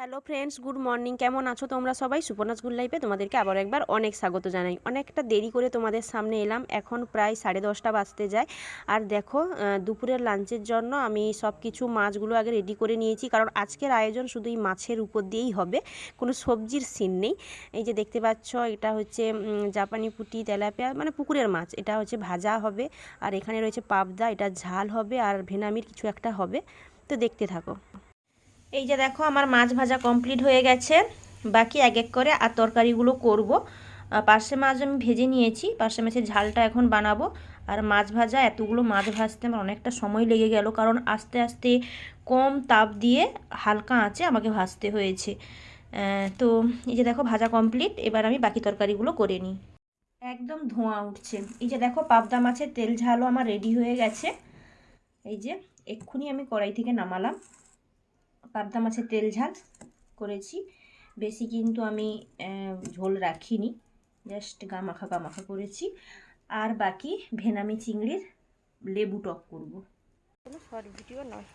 Hello friends good morning কেমন আছো তোমরা সবাই? সুপর্ণাস গুড লাইফে তোমাদেরকে আবার একবার অনেক স্বাগত জানাই। অনেকটা দেরি করে তোমাদের সামনে এলাম। এখন প্রায় সাড়ে দশটা বাজতে যায়। আর দেখো দুপুরের লাঞ্চের জন্য আমি সব কিছু মাছগুলো আগে রেডি করে নিয়েছি। কারণ আজকের আয়োজন শুধু এই মাছের উপর দিয়েই হবে। কোনো সবজির সিন নেই। এই যে দেখতে পাচ্ছ, এটা হচ্ছে জাপানি পুঁটি, তেলাপিয়া মানে পুকুরের মাছ। এটা হচ্ছে ভাজা হবে। আর এখানে রয়েছে পাবদা, এটা ঝাল হবে। আর ভেনামির কিছু একটা হবে। তো দেখতে থাকো। এই যে দেখো, আমার মাছ ভাজা কমপ্লিট হয়ে গেছে। বাকি এক এক করে আর তরকারিগুলো করব। পার্শে মাছ আমি ভেজে নিয়েছি। পার্শে মাছের ঝালটা এখন বানাবো। আর মাছ ভাজা, এতগুলো মাছ ভাজতে আমার অনেকটা সময় লেগে গেল। কারণ আস্তে আস্তে কম তাপ দিয়ে হালকা আঁচে আমাকে ভাজতে হয়েছে। তো এই যে দেখো, ভাজা কমপ্লিট এবার আমি বাকি তরকারিগুলো করে নিই। একদম ধোঁয়া উঠছে। এই যে দেখো, পাবদা মাছের তেল ঝালও আমার রেডি হয়ে গেছে। এই যে, এক্ষুনি আমি কড়াই থেকে নামালাম। পাবদা মাছের তেল ঝাল করেছি। বেশি কিন্তু আমি ঝোল রাখিনি। জাস্ট গা মাখা গা মাখা করেছি। আর বাকি ভেনামি চিংড়ির লেবু টক করব। কোনো শর্ট ভিডিও নয়।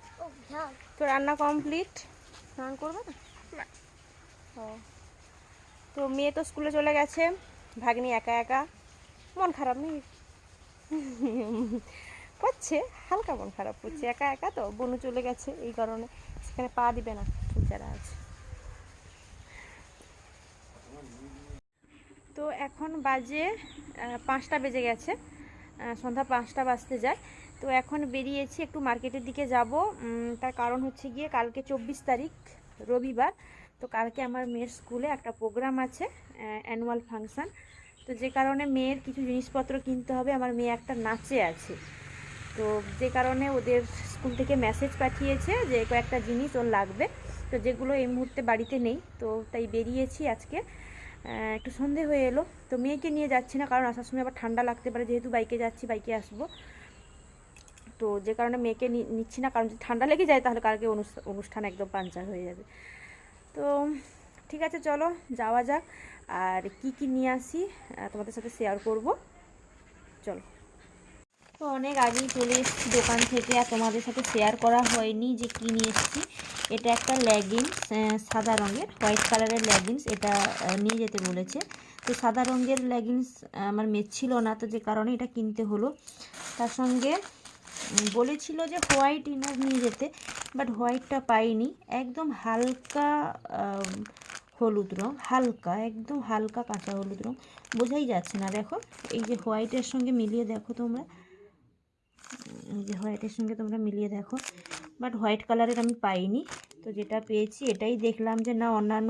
তো রান্না কমপ্লিট? স্নান করবে না? ও। তো মেয়ে তো স্কুলে চলে গেছে। ভাগ্নি একা একা। মন খারাপ নেই করছে, হালকা মন খারাপ করছে। একা একা তো, বনু চলে গেছে এই কারণে। সেখানে পা দিবে না যারা আছে। তো এখন বাজে পাঁচটা বেজে গেছে। সন্ধ্যা পাঁচটা বাজতে যায়। তো এখন বেরিয়েছি একটু মার্কেটের দিকে যাব। তার কারণ হচ্ছে গিয়ে কালকে চব্বিশ তারিখ, রবিবার। তো কালকে আমার মেয়ের স্কুলে একটা প্রোগ্রাম আছে অ্যানুয়াল ফাংশান। তো যে কারণে মেয়ের কিছু জিনিসপত্র কিনতে হবে। আমার মেয়ে একটা নাচে আছে। তো যে কারণে ওদের স্কুল থেকে মেসেজ পাঠিয়েছে যে কয়েকটা জিনিস ওর লাগবে। তো যেগুলো এই মুহূর্তে বাড়িতে নেই, তো তাই বেরিয়েছি আজকে। একটু সন্ধে হয়ে এলো, তো মেয়েকে নিয়ে যাচ্ছি না, কারণ আসার সময় আবার ঠান্ডা লাগতে পারে, যেহেতু বাইকে যাচ্ছি, বাইকে আসব। তো যে কারণে মেয়েকে নিচ্ছি না, কারণ যদি ঠান্ডা লেগে যায়, তাহলে কালকে অনুষ্ঠা- অনুষ্ঠান একদম পাঞ্চার হয়ে যাবে। তো ঠিক আছে, চলো, যাওয়া যাক। আর কি কি নিয়ে আসি তোমাদের সাথে শেয়ার করব। চলো। তো অনেক আগেই চলে এসেছি দোকান থেকে আর তোমাদের সাথে শেয়ার করা হয়নি যে কী নিয়ে এসেছি। এটা একটা লেগিংস সাদা রঙের হোয়াইট কালারের লেগিংস এটা নিয়ে যেতে বলেছে। তো সাদা রঙের লেগিংস আমার ছিল না, তো যে কারণে এটা কিনতে হলো। তার সঙ্গে বলেছিল যে হোয়াইট ইনার নিয়ে যেতে বাট হোয়াইটটা পাইনি। একদম হালকা হলুদ রঙ হালকা, একদম হালকা কাঁচা হলুদ রঙ বোঝাই যাচ্ছে না, দেখো। এই যে হোয়াইটের সঙ্গে মিলিয়ে দেখো তোমরা। যে হোয়াইটের সঙ্গে তোমরা মিলিয়ে দেখো। বাট হোয়াইট কালারের আমি পাইনি। তো যেটা পেয়েছি এটাই দেখলাম যে না অন্যান্য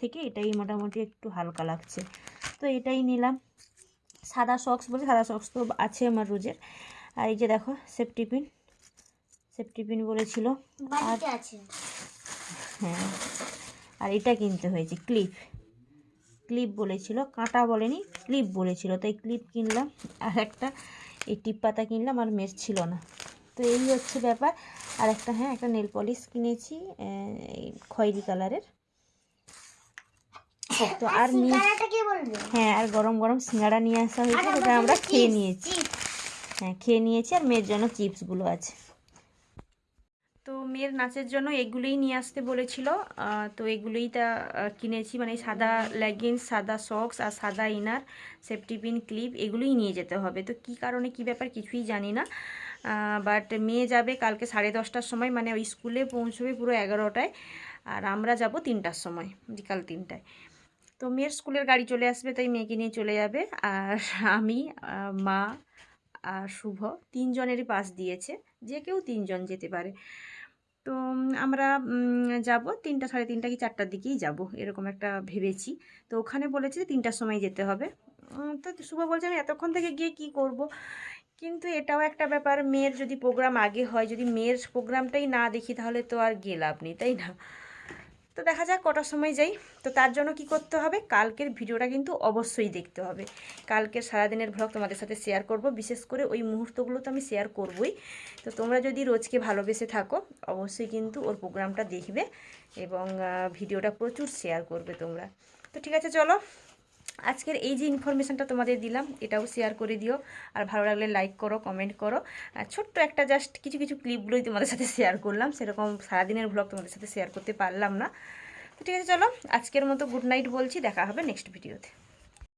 থেকে এটাই মোটামুটি একটু হালকা লাগছে। তো এটাই নিলাম। সাদা সক্স বলে সাদা সক্স তো আছে আমার রোজের। আর এই যে দেখো সেফটি পিন সেফটি পিন বলেছিল। আছে। হ্যাঁ। আর এটা কিনতে হয়েছে ক্লিপ ক্লিপ বলেছিল কাঁটা বলেনি ক্লিপ বলেছিল। তাই ক্লিপ কিনলাম। আর একটা এই টিপ পাতা কিনলাম আর মেশ ছিল না। তো এই হচ্ছে ব্যাপার। আর একটা হ্যাঁ একটা নেল পলিশ কিনেছি খয়েরি কালারের তো আর হ্যাঁ আর গরম গরম সিঙ্গাড়া নিয়ে আসা হয়েছে সেটা আমরা খেয়ে নিয়েছি। হ্যাঁ খেয়ে নিয়েছি আর মেয়ের জন্য চিপসগুলো আছে। তো মেয়ের নাচের জন্য এগুলোই নিয়ে আসতে বলেছিল। তো এগুলোই তা কিনেছি মানে সাদা লেগিংস সাদা সক্স আর সাদা ইনার সেফটি পিন ক্লিপ এগুলোই নিয়ে যেতে হবে। তো কি কারণে, কি ব্যাপার কিছুই জানি না। বাট মেয়ে যাবে কালকে সাড়ে দশটার সময় মানে ওই স্কুলে পৌঁছবে পুরো এগারোটায়। আর আমরা যাব তিনটার সময়, বিকাল তিনটায়। তো মেয়ের স্কুলের গাড়ি চলে আসবে, তাই মেয়েকে নিয়ে চলে যাবে। আর আমি মা আর শুভ তিনজনেরই পাস দিয়েছে। যে কেউ তিনজন যেতে পারে। তো আমরা যাব তিনটা, সাড়ে তিনটা কি চারটার দিকেই যাব, এরকম একটা ভেবেছি। তো ওখানে বলেছে যে তিনটার সময় যেতে হবে। তো শুভ বলছে, আমি এতক্ষণ থেকে গিয়ে কি করব? কিন্তু এটাও একটা ব্যাপার, মেয়ের যদি প্রোগ্রাম আগে হয়, যদি মেয়ের প্রোগ্রামটাই না দেখি, তাহলে তো আর গেলাম নেই, তাই না? তো দেখা যাক কটার সময় যাই। তো তার জন্য কি করতে হবে? কালকের ভিডিওটা কিন্তু অবশ্যই দেখতে হবে। কালকের সারাদিনের ভ্লগ তোমাদের সাথে শেয়ার করব। বিশেষ করে ওই মুহূর্তগুলো তো আমি শেয়ার করবই। তো তোমরা যদি রোজকে ভালোবেসে থাকো, অবশ্যই কিন্তু ওর প্রোগ্রামটা দেখবে এবং ভিডিওটা প্রচুর শেয়ার করবে তোমরা। তো ঠিক আছে, চলো। আজকের এই যে ইনফরমেশানটা তোমাদের দিলাম, এটাও শেয়ার করে দিও। আর ভালো লাগলে লাইক করো কমেন্ট করো। ছোট্ট একটা জাস্ট কিছু কিছু ক্লিপগুলোই তোমাদের সাথে শেয়ার করলাম। সেরকম সারাদিনের ভ্লগ তোমাদের সাথে শেয়ার করতে পারলাম না। তো ঠিক আছে, চলো আজকের মতো গুড নাইট বলছি, দেখা হবে নেক্সট ভিডিওতে